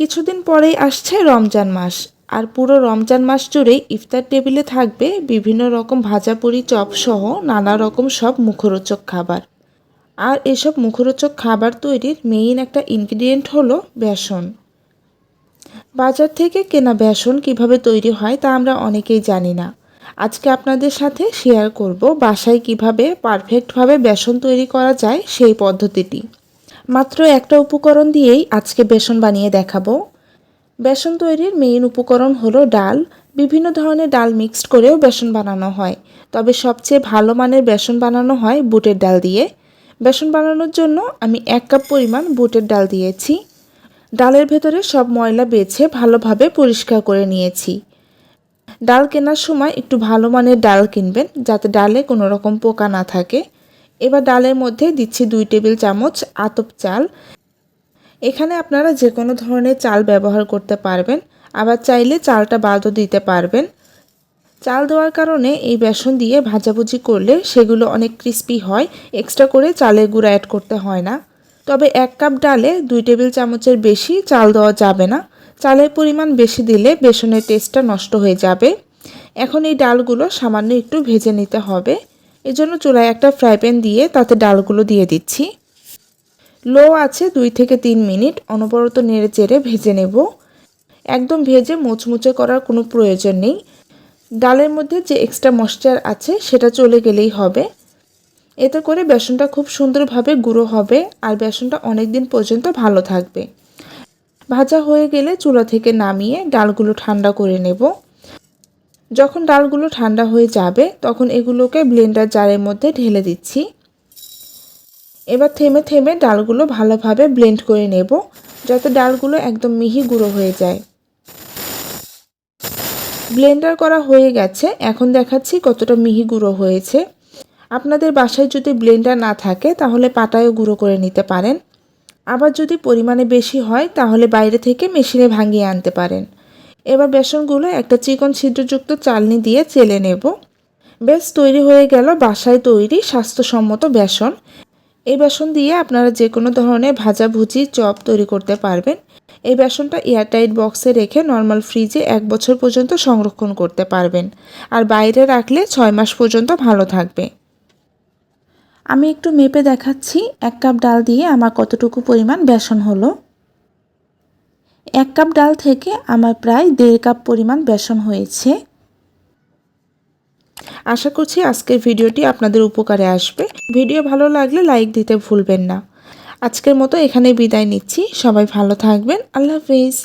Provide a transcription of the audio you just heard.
কিছুদিন পরেই আসছে রমজান মাস। আর পুরো রমজান মাস জুড়েই ইফতার টেবিলে থাকবে বিভিন্ন রকম ভাজাপুরি চপ সহ নানা রকম সব মুখরোচক খাবার। আর এসব মুখরোচক খাবার তৈরির মেইন একটা ইনগ্রিডিয়েন্ট হলো বেসন। বাজার থেকে কেনা বেসন কীভাবে তৈরি হয় তা আমরা অনেকেই জানি না। আজকে আপনাদের সাথে শেয়ার করব বাসায় কীভাবে পারফেক্টভাবে বেসন তৈরি করা যায় সেই পদ্ধতিটি। মাত্র একটা উপকরণ দিয়েই আজকে বেসন বানিয়ে দেখাবো। বেসন তৈরির মেইন উপকরণ হলো ডাল। বিভিন্ন ধরনের ডাল মিক্সড করেও বেসন বানানো হয়। তবে সবচেয়ে ভালো মানের বেসন বানানো হয় বুটের ডাল দিয়ে। বেসন বানানোর জন্য আমি এক কাপ পরিমাণ বুটের ডাল দিয়েছি। ডালের ভেতরে সব ময়লা বেছে ভালোভাবে পরিষ্কার করে নিয়েছি। ডাল কেনার সময় একটু ভালো মানের ডাল কিনবেন, যাতে ডালে কোনো রকম পোকা না থাকে। এবার ডালের মধ্যে দিচ্ছি দুই টেবিল চামচ আতপ চাল। এখানে আপনারা যে কোনো ধরনের চাল ব্যবহার করতে পারবেন, আবার চাইলে চালটা বাদও দিতে পারবেন। চাল দেওয়ার কারণে এই বেসন দিয়ে ভাজাভুজি করলে সেগুলো অনেক ক্রিস্পি হয়, এক্সট্রা করে চালের গুঁড়া অ্যাড করতে হয় না। তবে এক কাপ ডালে দুই টেবিল চামচের বেশি চাল দেওয়া যাবে না। চালের পরিমাণ বেশি দিলে বেসনের টেস্টটা নষ্ট হয়ে যাবে। এখন এই ডালগুলো সামান্য একটু ভেজে নিতে হবে। এজন্য চুলায় একটা ফ্রাই প্যান দিয়ে তাতে ডালগুলো দিয়ে দিচ্ছি। লো আছে দুই থেকে তিন মিনিট, অনবরত নেড়ে চেড়ে ভেজে নেব। একদম ভেজে মুচমুচে করার কোনো প্রয়োজন নেই। ডালের মধ্যে যে এক্সট্রা ময়েশ্চার আছে সেটা চলে গেলেই হবে। এতে করে বেসনটা খুব সুন্দরভাবে গুঁড়ো হবে আর বেসনটা অনেক দিন পর্যন্ত ভালো থাকবে। ভাজা হয়ে গেলে চুলা থেকে নামিয়ে ডালগুলো ঠান্ডা করে নেব। যখন ডালগুলো ঠান্ডা হয়ে যাবে, তখন এগুলোকে ব্লেন্ডার জারের মধ্যে ঢেলে দিচ্ছি। এবার থেমে থেমে ডালগুলো ভালোভাবে ব্লেন্ড করে নেব, যাতে ডালগুলো একদম মিহি গুঁড়ো হয়ে যায়। ব্লেন্ডার করা হয়ে গেছে, এখন দেখাচ্ছি কতটা মিহি গুঁড়ো হয়েছে। আপনাদের বাসায় যদি ব্লেন্ডার না থাকে, তাহলে পাটায়ও গুঁড়ো করে নিতে পারেন। আবার যদি পরিমাণে বেশি হয়, তাহলে বাইরে থেকে মেশিনে ভাঙিয়ে আনতে পারেন। এবার বেসনগুলো একটা চিকন ছিদ্রযুক্ত চালনি দিয়ে চেলে নেব। বেশ তৈরি হয়ে গেল বাসায় তৈরি স্বাস্থ্যসম্মত বেসন। এই বেসন দিয়ে আপনারা যে কোনো ধরনের ভাজা ভুজি, চপ তৈরি করতে পারবেন। এই বেসনটা এয়ারটাইট বক্সে রেখে নর্মাল ফ্রিজে এক বছর পর্যন্ত সংরক্ষণ করতে পারবেন। আর বাইরে রাখলে ছয় মাস পর্যন্ত ভালো থাকবে। আমি একটু মেপে দেখাচ্ছি, এক কাপ ডাল দিয়ে আমার কতটুকু পরিমাণ বেসন হলো। এক কাপ ডাল থেকে আমার প্রায় দেড় কাপ পরিমাণ বেসন হয়েছে। আশা করছি আজকের ভিডিওটি আপনাদের উপকারে আসবে। ভিডিও ভালো লাগলে লাইক দিতে ভুলবেন না। আজকের মতো এখানে বিদায় নিচ্ছি। সবাই ভালো থাকবেন। আল্লাহ হাফিজ।